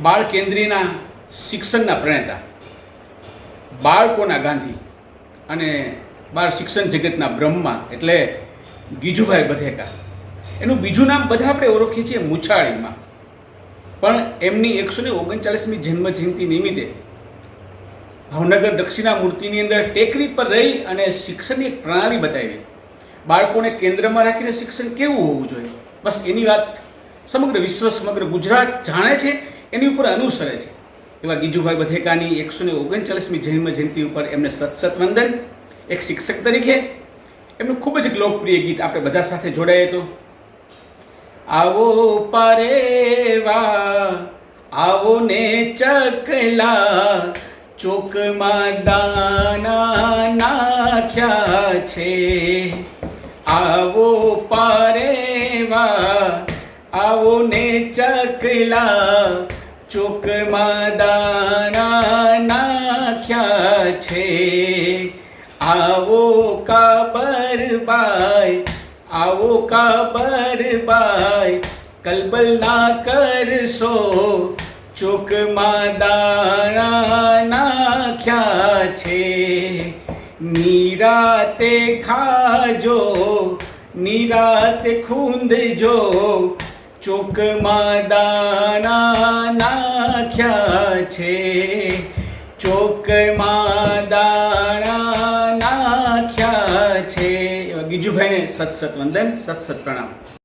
બાળ કેન્દ્રીયના શિક્ષણના પ્રણેતા, બાળકોના ગાંધી અને બાળ શિક્ષણ જગતના બ્રહ્મા એટલે ગીજુભાઈ બધેકા. એનું બીજું નામ બધા આપણે ઓળખીએ છીએ મુછાળીમાં. પણ એમની એકસો ને ઓગણચાલીસમી જન્મજયંતિ નિમિત્તે ભાવનગર દક્ષિણા મૂર્તિની અંદર ટેકરી પર રહી અને શિક્ષણની એક પ્રણાલી બતાવી. બાળકોને કેન્દ્રમાં રાખીને શિક્ષણ કેવું હોવું જોઈએ? બસ એની વાત સમગ્ર વિશ્વ, સમગ્ર ગુજરાત જાણે છે. એની ઉપર અનુસરે છે. એવા ગીજુભાઈ બધેકાની એકસો ને ઓગણચાલીસમી જન્મ જયંતિ ઉપર એમને સતસત વંદન. એક શિક્ષક તરીકે એમનું ખૂબ જ લોકપ્રિય ગીત આપણે બધા સાથે જોડાઈએ તો. આવો પરેવા, આવો ને ચકલા, ચોકમાં દાના નાખ્યા છે. આવો પરેવા, આવો ને ચકલા ચોકમાં દાણા નાખ્યા છે. આવો કાબરબાઈ આવો કાબરબાઈ કલબલ ના કરશો. ચોકમાં દાણા નાખ્યા છે. નિરાતે ખાજો, નિરાતે ખૂંદજો. ચોકમાં દાણા નાખ્યા છે. ચોકમાં દાણા નાખ્યા છે. એવા ગીજુભાઈને સત સત વંદન સત સત પ્રણામ.